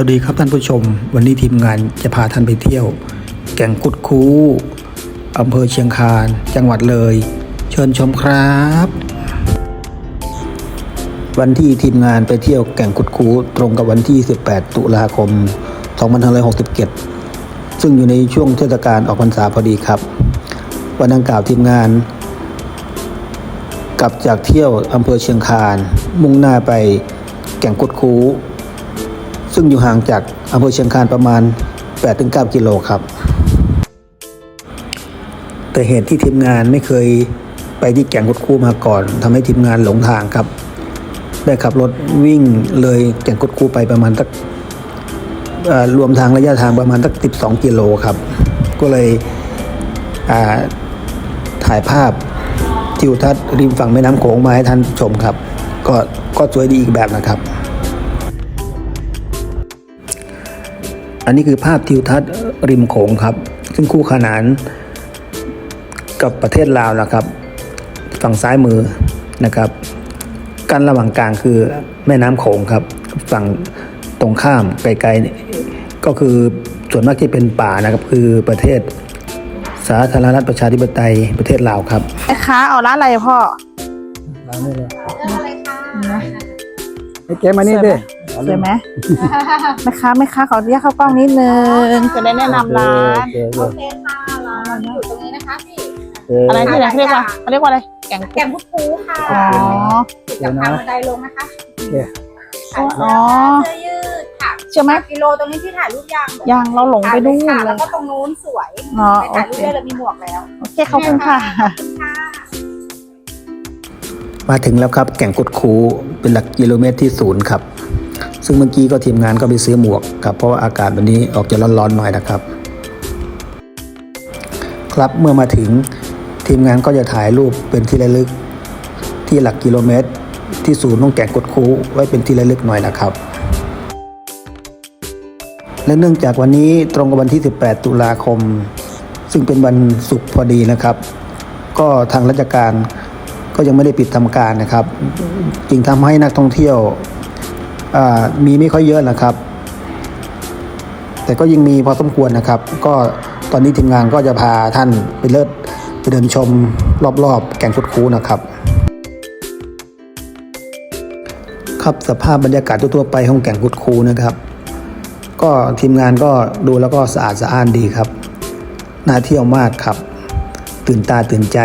วัสดีครับท่านผู้ชม วันนี้ทีมงานจะพาท่านไปเที่ยว แก่งกุดคูอำเภอเชียงคาน จังหวัดเลย เชิญชมครับ วันที่ทีมงานไปเที่ยวแก่งกุดคูตรงกับวันที่ 18 ตุลาคม 2567 ซึ่งอยู่ในช่วงเทศกาลออกพรรษาพอดีครับ วันดังกล่าวทีมงาน กลับจากเที่ยวอำเภอเชียงคาน มุ่งหน้าไปแก่งกุดคู ซึ่งอยู่ห่างจากอำเภอเชียงคานประมาณ 8-9 กิโลครับ แต่เหตุที่ทีมงานไม่เคยไปที่แก่งกุดคูมาก่อนทำให้ทีมงานหลงทางครับ ได้ขับรถวิ่งเลยแก่งกุดคูไปประมาณสักรวมทางระยะทางประมาณสัก 12 กิโลครับ ก็เลยถ่ายภาพทิวทัศน์ริมฝั่งแม่น้ำโขงมาให้ท่านชมครับ ก็ก็สวยดีอีกแบบนะครับ อันนี้คือภาพทิวทัศน์ริมโขงครับ ซึ่งคู่ขนานกับประเทศลาวนะครับ ฝั่งซ้ายมือนะครับ กันระหว่างกลางคือแม่น้ำโขงครับ ฝั่งตรงข้ามไกลๆเนี่ยก็คือส่วนมากที่เป็นป่านะครับ คือประเทศสาธารณรัฐประชาธิปไตยประเทศลาวครับแม่ค้าเอาร้านอะไรพ่อร้านนี้เลยไอ้แกมานี่ดิ สวยไหมแม่ค้าแม่ค้าขอเรียกเข้ากล้องนิดนึงจะได้แนะนำร้านโอเคโอโอเคเคค่ะร้านอยู่ตรงนี้นะคะพี่อะไรที่ไหนเขาเรียกว่าเขาเรียกว่าอะไรแกงแกมพุทธูค่ะอ๋อติดกับทางบันไดลงนะคะโอเคขายอ๋อเสื้อยืดค่ะใช่ไหมกิโลตรงนี้ที่ถ่ายรูปยังยังเราหลงไปดูเลแล้วก็ตรงนู้นสวยอ๋อไปถ่ายรูปได้เลยมีหมวกแล้วโอเคขอบคุณค่ะค่ะมาถึงแล้วครับแก่งกุดคูเป็นหลักกิโลเมตรที่ศูนย์ครับ ซึ่งเมื่อกี้ก็ทีมงานก็ไปซื้อหมวกครับเพราะว่าอากาศวันนี้ออกจะร้อนๆหน่อยนะครับ ครับเมื่อมาถึงทีมงานก็จะถ่ายรูปเป็นที่ระลึก ที่หลักกิโลเมตร ที่ศูนย์ของแก่งกุดคูไว้เป็นที่ระลึกหน่อยนะครับ และเนื่องจากวันนี้ตรงกับวันที่ 18 ตุลาคม ซึ่งเป็นวันศุกร์พอดีนะครับ ก็ทางราชการก็ยังไม่ได้ปิดทำการนะครับ จึงทำให้นักท่องเที่ยว มีไม่ค่อยเยอะนะครับ แต่ก็ยังมีพอสมควรนะครับ ก็ตอนนี้ทีมงานก็จะพาท่านไปเลิศไปเดินชมรอบๆ แก่งคุดคูนะครับ ครับสภาพบรรยากาศทั่วๆไปของแก่งคุดคูนะครับ ก็ทีมงานก็ดูแล้วก็สะอาดสะอ้านดีครับน่าเที่ยวมากครับ ตื่นตาตื่นใจ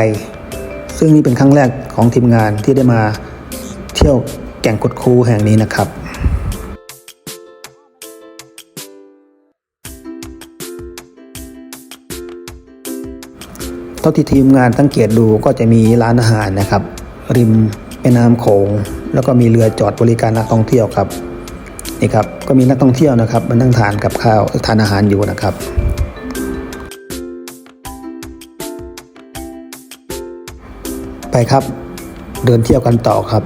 ซึ่งนี่เป็นครั้งแรกของทีมงานที่ได้มาเที่ยวแก่งกดคูแห่งนี้นะครับ เท่าที่ทีมงานสังเกตดูก็จะมีร้านอาหารนะครับ ริมแม่น้ำโขงแล้วก็มีเรือจอดบริการนักท่องเที่ยวครับนี่ครับก็มีนักท่องเที่ยวนะครับมานั่งทานกับข้าวทานอาหารอยู่นะครับไปครับเดินเที่ยวกันต่อครับ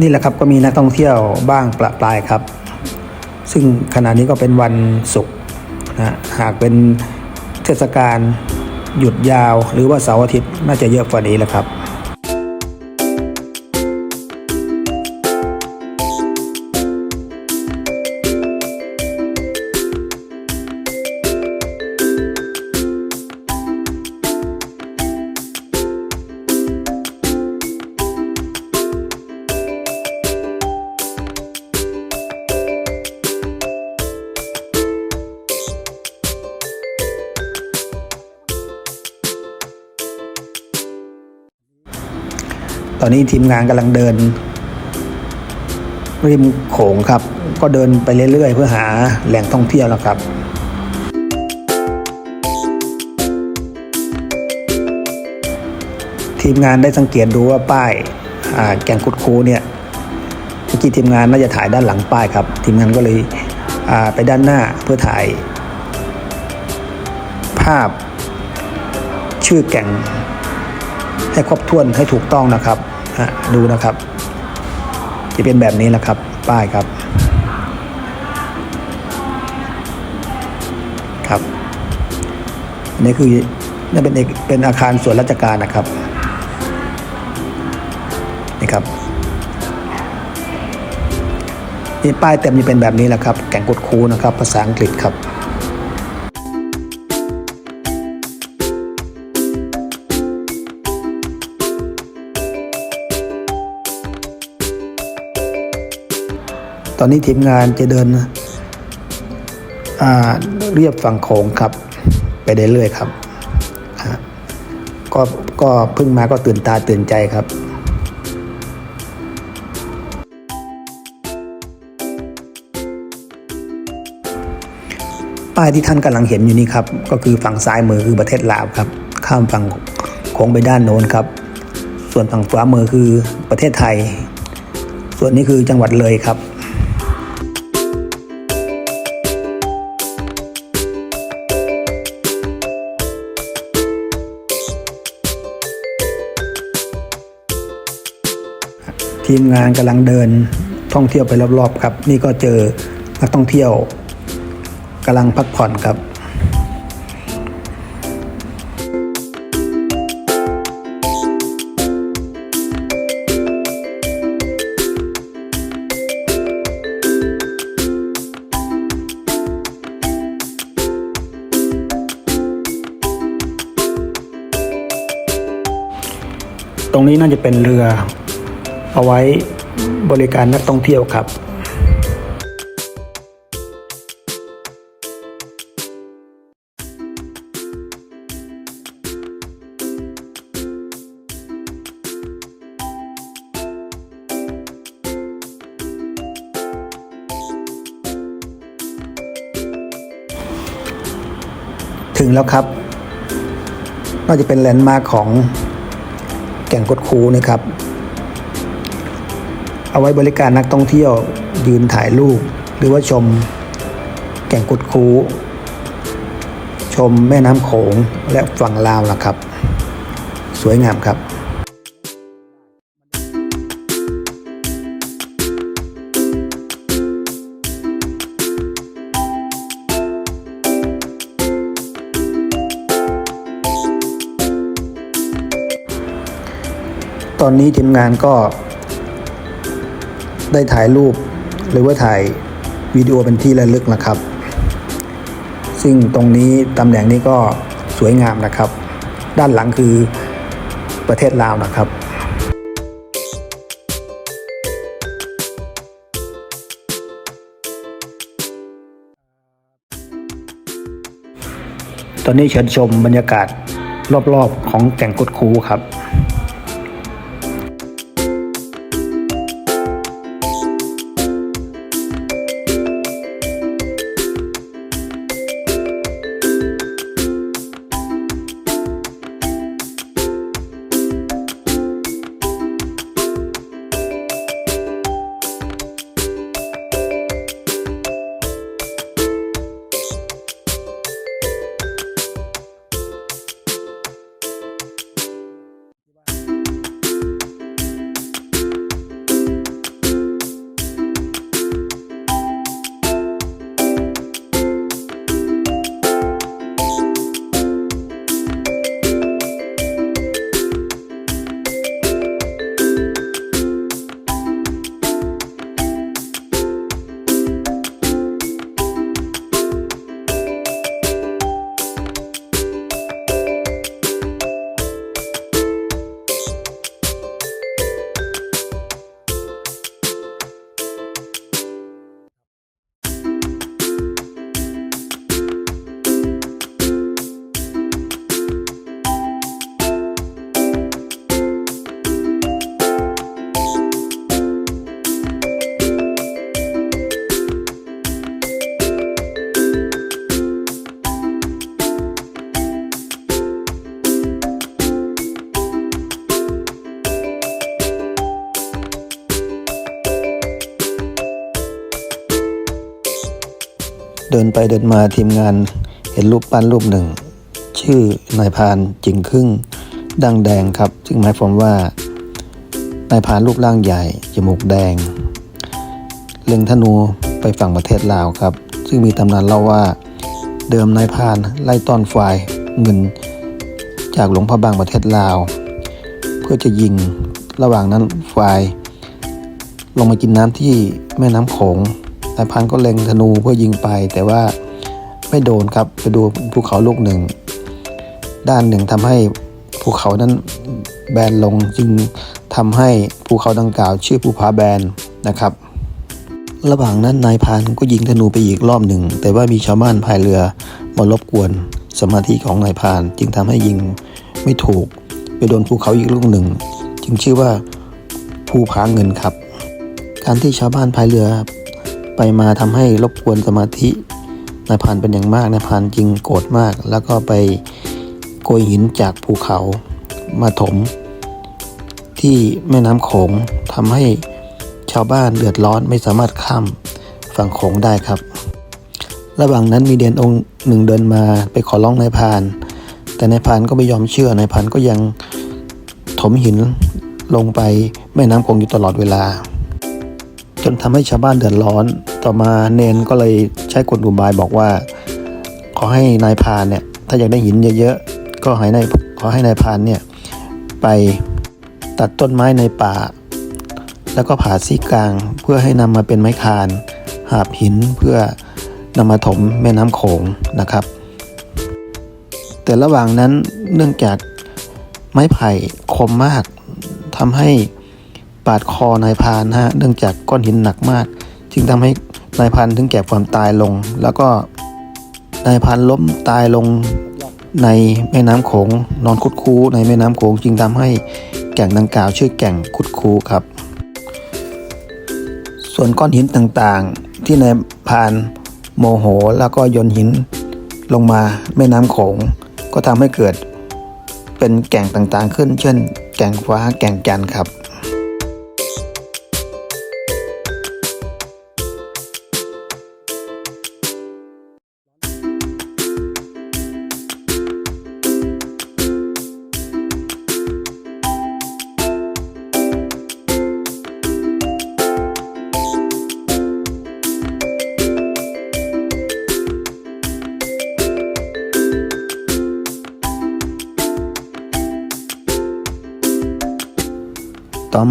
นี่แหละครับก็มีนักท่องเที่ยวบ้างประปรายครับ ซึ่งขณะนี้ก็เป็นวันศุกร์นะหากเป็นเทศกาลหยุดยาวหรือว่าเสาร์อาทิตย์น่าจะเยอะกว่านี้แหละครับ ตอนนี้ทีมงานกำลังเดิน ริมโขงครับ ก็เดินไปเรื่อยๆ เพื่อหาแหล่งท่องเที่ยวแล้วครับทีมงานได้สังเกตดูว่าป้ายาแกงคุดคูเนี่ยเมื่อกี้ทีมงานน่าจะถ่ายด้านหลังป้ายครับ ทีมงานก็เลยไปด้านหน้าเพื่อถ่าย ภาพชื่อแก่ง ให้ครบถ้วนให้ถูกต้องนะครับดูนะครับ จะเป็นแบบนี้แหละครับ ป้ายครับ ครับนี่คือนี่เป็นเอกเป็นอาคารส่วนราชการนะครับนี่ครับนี่ป้ายเต็มจะเป็นแบบนี้แหละครับ แก่งกุดคูนะครับ ภาษาอังกฤษครับ ตอนนี้ทีมงานจะเดินเรียบฝั่งโขงครับ ไปได้เรื่อยๆครับก็ก็เพิ่งมาก็ตื่นตาตื่นใจครับป้ายที่ท่านกำลังเห็นอยู่นี้ครับ ก็คือฝั่งซ้ายมือคือประเทศลาวครับ ข้ามฝั่งโค้งไปด้านโน้นครับ ส่วนฝั่งขวามือคือประเทศไทย ส่วนนี้คือจังหวัดเลยครับ ทีมงานกำลังเดินท่องเที่ยวไปรอบๆครับ นี่ก็เจอนักท่องเที่ยวกำลังพักผ่อนครับตรงนี้น่าจะเป็นเรือ เอาไว้บริการนักท่องเที่ยวครับถึงแล้วครับ น่าจะเป็นแลนด์มาร์คของแก่งกดคูนะครับ เอาไว้บริการนักท่องเที่ยวยืนถ่ายรูป หรือว่าชม แก่งกุดคู ชมแม่น้ำโขงและฝั่งลาวนะครับ สวยงามครับตอนนี้ทีมงานก็ ได้ถ่ายรูป หรือว่าถ่ายวิดีโอเป็นที่ระลึกนะครับ ซึ่งตรงนี้ตำแหน่งนี้ก็สวยงามนะครับ ด้านหลังคือประเทศลาวนะครับตอนนี้เชิญชมบรรยากาศรอบๆของแก่งกุดคูครับ เดินไปเดินมาทีมงานเห็นรูปปั้นรูปหนึ่ง ชื่อนายพานจิงครึ่งดังแดงครับ ซึ่งหมายความว่านายพานรูปร่างใหญ่จมูกแดง เล็งธนูไปฝั่งประเทศลาวครับ ซึ่งมีตำนานเล่าว่า เดิมนายพานไล่ต้อนฝ่ายเงินจากหลวงพระบางประเทศลาว เพื่อจะยิงระหว่างนั้นฝ่าย ลงมากินน้ำที่แม่น้ำโขง นายพันก็เล็งธนูเพื่อยิงไป แต่ว่าไม่โดนครับไปดูภูเขาลูกหนึ่ง ด้านหนึ่งทำให้ภูเขานั้นแบนลงจึงทำให้ภูเขาดังกล่าว ชื่อภูผาแบนนะครับ ระหว่างนั้นนายพรานก็ยิงธนูไปอีกรอบหนึ่ง แต่ว่ามีชาวบ้านพายเรือมารบกวนสมาธิของนายพานจึงทำให้ยิงไม่ถูก ไปโดนภูเขาอีกลูกหนึ่ง จึงชื่อว่าภูผาเงินครับ การที่ชาวบ้านพายเรือ ไปมาทำให้รบกวนสมาธินายพานเป็นอย่างมากนายพานจึงโกรธมาก แล้วก็ไปโกยหินจากภูเขามาถม ที่แม่น้ำโขงทำให้ชาวบ้านเดือดร้อนไม่สามารถข้ามฝั่งโขงได้ครับ ระหว่างนั้นมีเดนองค์หนึ่งเดินมาไปขอร้องนายพาน แต่นายพานก็ไม่ยอมเชื่อนายพานก็ยังถมหินลงไปแม่น้ำโขงอยู่ตลอดเวลา จนทำให้ชาวบ้านเดือดร้อน ต่อมาเนนก็เลยใช้กลอุบายบอกว่า ขอให้นายพานเนี่ยถ้าอยากได้หินเยอะๆก็ให้นายขอให้นายพานเนี่ยไปตัดต้นไม้ในป่า แล้วก็ผ่าซี่กลางเพื่อให้นำมาเป็นไม้คาน หาบหินเพื่อนำมาถมแม่น้ำโขงนะครับ แต่ระหว่างนั้นเนื่องจากไม้ไผ่คมมากทำให้ปาดคอนายพานนะฮะเนื่องจากก้อนหินหนักมาก จึงทำให้ นายพรานถึงแก่ความตายลง แล้วก็นายพรานล้มตายลงในแม่น้ำโขงนอนคุดคูในแม่น้ำโขงจึงทำให้แก่งดังกล่าวชื่อแก่งคุดคูครับ ส่วนก้อนหินต่างๆ ที่นายพานโมโห แล้วก็โยนหินลงมาแม่น้ำโขง ก็ทำให้เกิดเป็นแก่งต่างๆขึ้น เช่น แก่งฟ้าแก่งจันครับ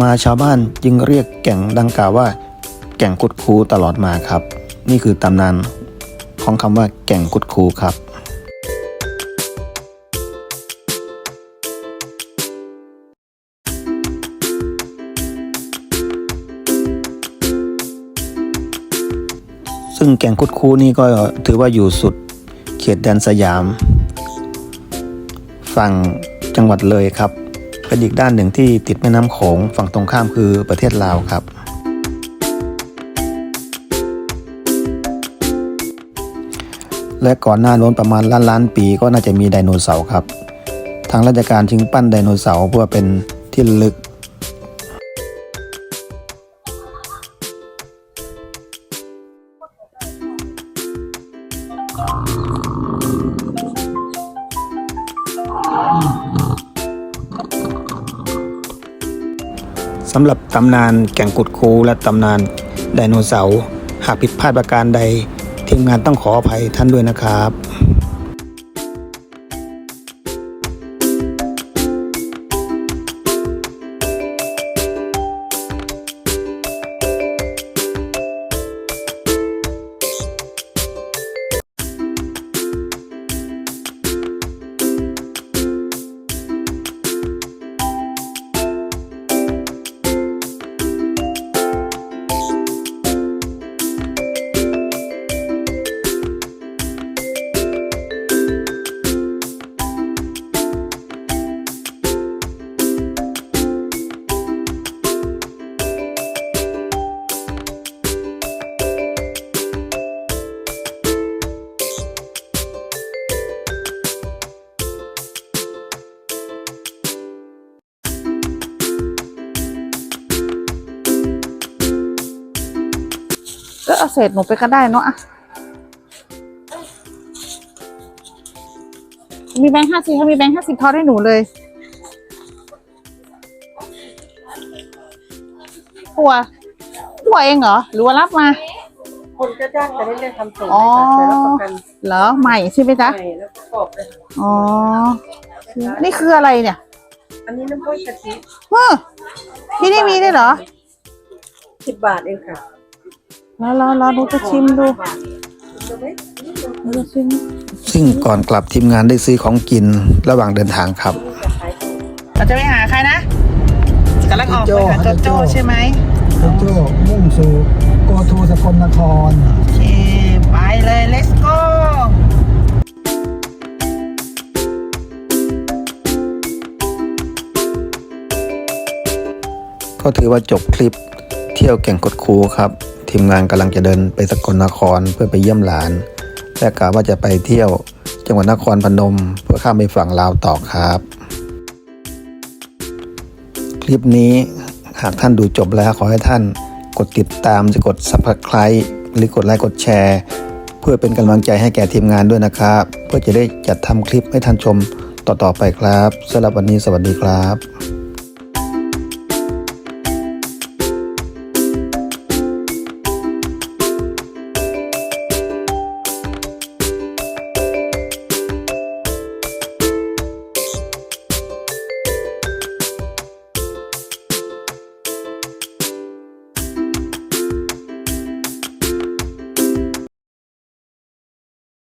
มาชาวบ้านจึงเรียกแก่งดังกล่าวว่า แก่งกุดคูตลอดมาครับ นี่คือตำนานของคำว่าแก่งกุดคูครับซึ่งแก่งกุดคูนี่ก็ถือว่าอยู่สุดเขตแดนสยาม ฝั่งจังหวัดเลยครับ เป็นอีกด้านหนึ่งที่ติดแม่น้ำโขงฝั่งตรงข้ามคือประเทศลาวครับ และก่อนหน้าโน้นประมาณล้านล้านปีก็น่าจะมีไดโนเสาร์ครับ ทางราชการจึงปั้นไดโนเสาร์เพื่อเป็นที่ลึก สำหรับตำนานแก่งกุดคูและตำนานไดโนเสาร์หากผิดพลาดประการใด ทีมงานต้องขออภัยท่านด้วยนะครับ ก็เอาเศษหนูไปก็ได้เนาะอะมีแบงค์ห้าสิบถ้ามีแบงค์ห้าสิบทอดให้หนูเลยหัวหัวเองเหรอ หรือว่ารับมา คนก็จ้างจะได้เรียกทำส่งอ๋อให้ค่ะแต่รับประกันเหรอ ใหม่ใช่ไหมจ๊ะ ใหม่แล้วประกอบเลยค่ะอ๋อ นี่คืออะไรเนี่ยอันนี้น้ำข้นกะทิเออที่นี่มีด้วยเหรอ สิบบาทเองค่ะ แล้วเราเราดูจะชิมดูบาทดูไหมเราจะชิมซึ่งก่อนกลับทีมงานได้ซื้อของกินระหว่างเดินทางครับจะขายถูกเราจะไปหาใครนะกำลังออกไปหาโจโจ้ใช่ไหมโจโจ้มุ่งสู่โกทูสกลนคร โอเค ไปเลย let's go ก็ถือว่าจบคลิปเที่ยวแก่งกดคูครับ ทีมงานกำลังจะเดินไปสกลนครเพื่อไปเยี่ยมหลาน และกะว่าจะไปเที่ยวจังหวัดนครพนม เพื่อข้ามไปฝั่งลาวต่อครับ คลิปนี้หากท่านดูจบแล้วขอให้ท่านกดติดตามจะกด subscribe หรือกดไลค์กดแชร์ เพื่อเป็นกำลังใจให้แก่ทีมงานด้วยนะครับ เพื่อจะได้จัดทำคลิปให้ท่านชมต่อๆไปครับสำหรับวันนี้สวัสดีครับ